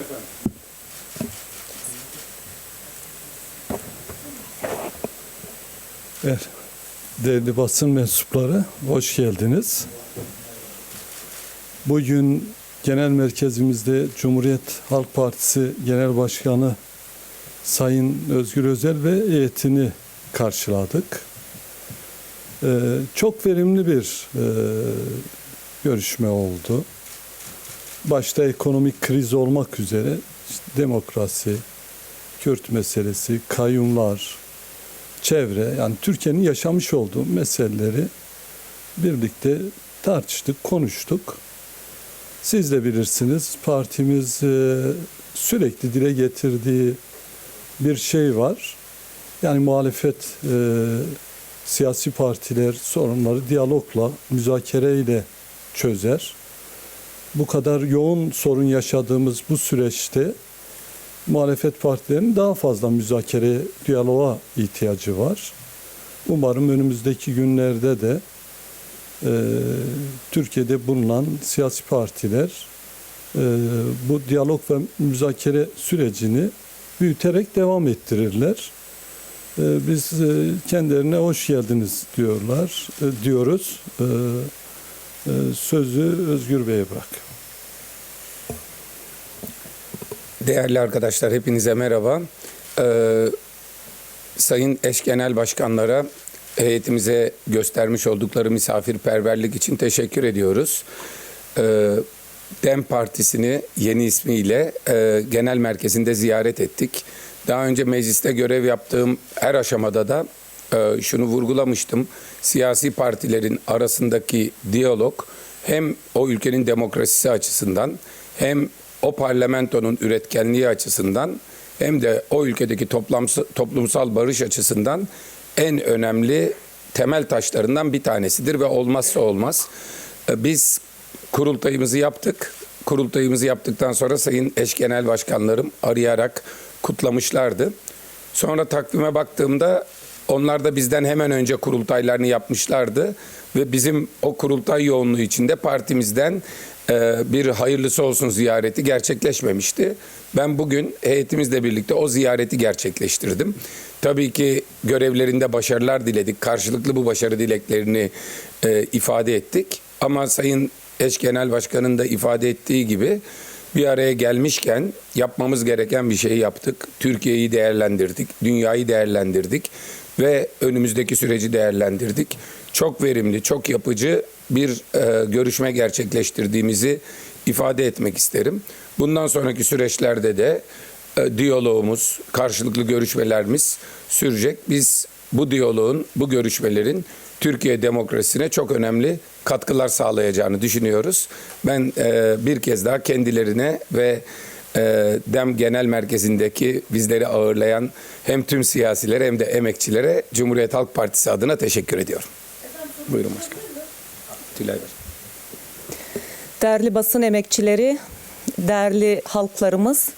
Efendim. Evet, değerli basın mensupları, hoş geldiniz. Bugün genel merkezimizde Cumhuriyet Halk Partisi Genel Başkanı Sayın Özgür Özel ve heyetini karşıladık. Ee, çok verimli bir e, görüşme oldu. Başta ekonomik kriz olmak üzere işte demokrasi, Kürt meselesi, kayyumlar, çevre yani Türkiye'nin yaşamış olduğu meseleleri birlikte tartıştık, konuştuk. Siz de bilirsiniz partimiz e, sürekli dile getirdiği bir şey var. Yani muhalefet e, siyasi partiler sorunları diyalogla, müzakereyle çözer. Bu kadar yoğun sorun yaşadığımız bu süreçte muhalefet partilerinin daha fazla müzakere, diyaloğa ihtiyacı var. Umarım önümüzdeki günlerde de e, Türkiye'de bulunan siyasi partiler e, bu diyalog ve müzakere sürecini büyüterek devam ettirirler. E, biz e, kendilerine hoş geldiniz diyorlar, e, diyoruz. E, sözü Özgür Bey'e bırak. Değerli arkadaşlar hepinize merhaba. Ee, sayın eş genel başkanlara heyetimize göstermiş oldukları misafirperverlik için teşekkür ediyoruz. Ee, DEM Partisi'ni yeni ismiyle e, genel merkezinde ziyaret ettik. Daha önce mecliste görev yaptığım her aşamada da şunu vurgulamıştım. Siyasi partilerin arasındaki diyalog hem o ülkenin demokrasisi açısından hem o parlamentonun üretkenliği açısından hem de o ülkedeki toplumsal barış açısından en önemli temel taşlarından bir tanesidir ve olmazsa olmaz. Ee, Biz kurultayımızı yaptık. Kurultayımızı yaptıktan sonra Sayın Eş Genel Başkanlarım arayarak kutlamışlardı. Sonra takvime baktığımda onlar da bizden hemen önce kurultaylarını yapmışlardı ve bizim o kurultay yoğunluğu içinde partimizden e, bir hayırlısı olsun ziyareti gerçekleşmemişti. Ben bugün heyetimizle birlikte o ziyareti gerçekleştirdim. Tabii ki görevlerinde başarılar diledik. Karşılıklı bu başarı dileklerini e, ifade ettik. Ama Sayın Eş Genel Başkan'ın da ifade ettiği gibi bir araya gelmişken yapmamız gereken bir şeyi yaptık. Türkiye'yi değerlendirdik, dünyayı değerlendirdik ve önümüzdeki süreci değerlendirdik. Çok verimli, çok yapıcı bir e, görüşme gerçekleştirdiğimizi ifade etmek isterim. Bundan sonraki süreçlerde de e, diyalogumuz, karşılıklı görüşmelerimiz sürecek. Biz bu diyaloğun, bu görüşmelerin Türkiye demokrasisine çok önemli katkılar sağlayacağını düşünüyoruz. Ben e, bir kez daha kendilerine ve DEM Genel Merkezi'ndeki bizleri ağırlayan hem tüm siyasilere hem de emekçilere Cumhuriyet Halk Partisi adına teşekkür ediyorum. Buyurun başkanım. Tülay Başkanım. Değerli basın emekçileri, değerli halklarımız,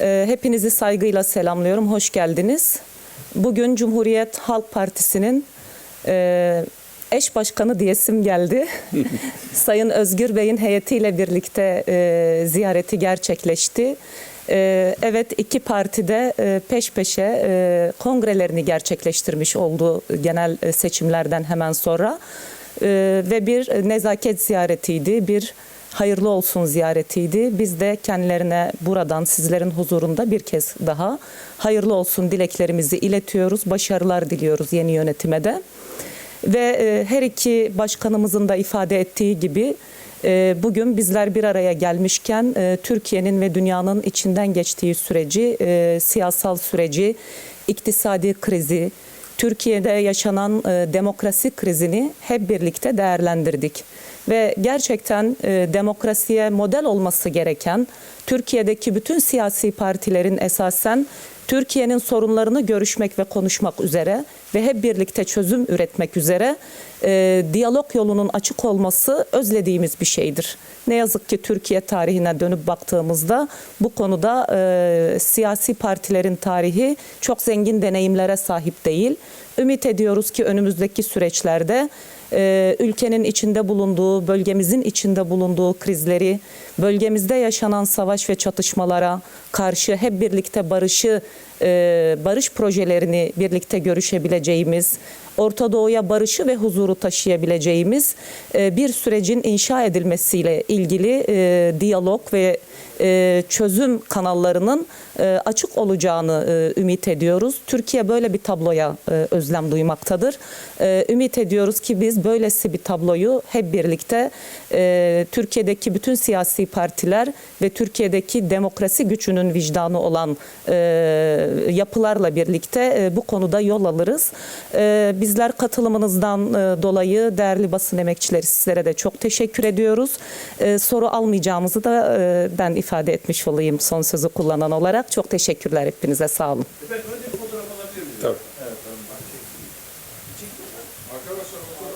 e, hepinizi saygıyla selamlıyorum. Hoş geldiniz. Bugün Cumhuriyet Halk Partisi'nin e, eş başkanı diyesim geldi. Sayın Özgür Bey'in heyetiyle birlikte e, ziyareti gerçekleşti. E, evet iki partide e, peş peşe e, kongrelerini gerçekleştirmiş oldu genel e, seçimlerden hemen sonra. E, ve bir nezaket ziyaretiydi, bir hayırlı olsun ziyaretiydi. Biz de kendilerine buradan sizlerin huzurunda bir kez daha hayırlı olsun dileklerimizi iletiyoruz. Başarılar diliyoruz yeni yönetime de. Ve e, her iki başkanımızın da ifade ettiği gibi e, bugün bizler bir araya gelmişken e, Türkiye'nin ve dünyanın içinden geçtiği süreci, siyasal süreci, iktisadi krizi, Türkiye'de yaşanan e, demokrasi krizini hep birlikte değerlendirdik. Ve gerçekten demokrasiye model olması gereken Türkiye'deki bütün siyasi partilerin esasen Türkiye'nin sorunlarını görüşmek ve konuşmak üzere ve hep birlikte çözüm üretmek üzere e, diyalog yolunun açık olması özlediğimiz bir şeydir. Ne yazık ki Türkiye tarihine dönüp baktığımızda bu konuda e, siyasi partilerin tarihi çok zengin deneyimlere sahip değil. Ümit ediyoruz ki önümüzdeki süreçlerde e, ülkenin içinde bulunduğu, bölgemizin içinde bulunduğu krizleri, bölgemizde yaşanan savaş ve çatışmalara karşı hep birlikte barışı, e, barış projelerini birlikte görüşebileceğimiz, Orta Doğu'ya barışı ve huzuru taşıyabileceğimiz e, bir sürecin inşa edilmesiyle ilgili e, diyalog ve çözüm kanallarının açık olacağını ümit ediyoruz. Türkiye böyle bir tabloya özlem duymaktadır. Ümit ediyoruz ki biz böylesi bir tabloyu hep birlikte Türkiye'deki bütün siyasi partiler ve Türkiye'deki demokrasi gücünün vicdanı olan yapılarla birlikte e, bu konuda yol alırız. E, bizler katılımınızdan e, dolayı değerli basın emekçileri sizlere de çok teşekkür ediyoruz. E, soru almayacağımızı da e, ben ifade etmiş olayım son sözü kullanan olarak. Çok teşekkürler hepinize sağ olun. Efendim önce bir fotoğraf alabilir miyim? Tabii. Evet, tamam. Arkadaşlar.